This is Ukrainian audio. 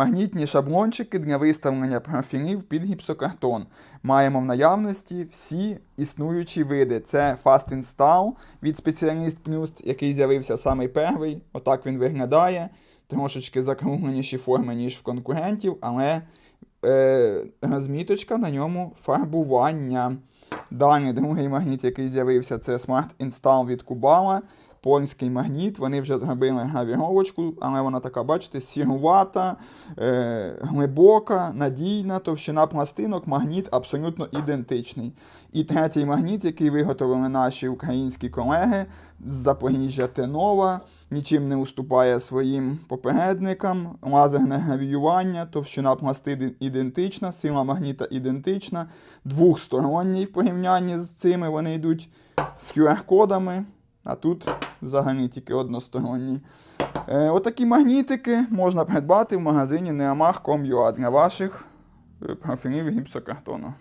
Магнітні шаблончики для виставлення профілів під гіпсокартон. Маємо в наявності всі існуючі види. Це Fast Install від Specialist Plus, який з'явився самий перший. Отак він виглядає. Трошечки закругленіші форми, ніж в конкурентів, але е, розміточка на ньому фарбування. Далі другий магніт, який з'явився, це Smart Install від Kubala. Польський магніт. Вони вже зробили гравіровочку, але вона така, бачите, сірувата, е, глибока, надійна, товщина пластинок, магніт абсолютно ідентичний. І третій магніт, який виготовили наші українські колеги з Запоріжжя Тенова, нічим не уступає своїм попередникам. Лазерне гравіювання, товщина пластин ідентична, сила магніта ідентична, двохсторонній в порівнянні з цими вони йдуть з QR-кодами. А тут взагалі тільки односторонні. Е, отакі магнітики можна придбати в магазині neamar.com.ua для ваших е, профілів гіпсокартону.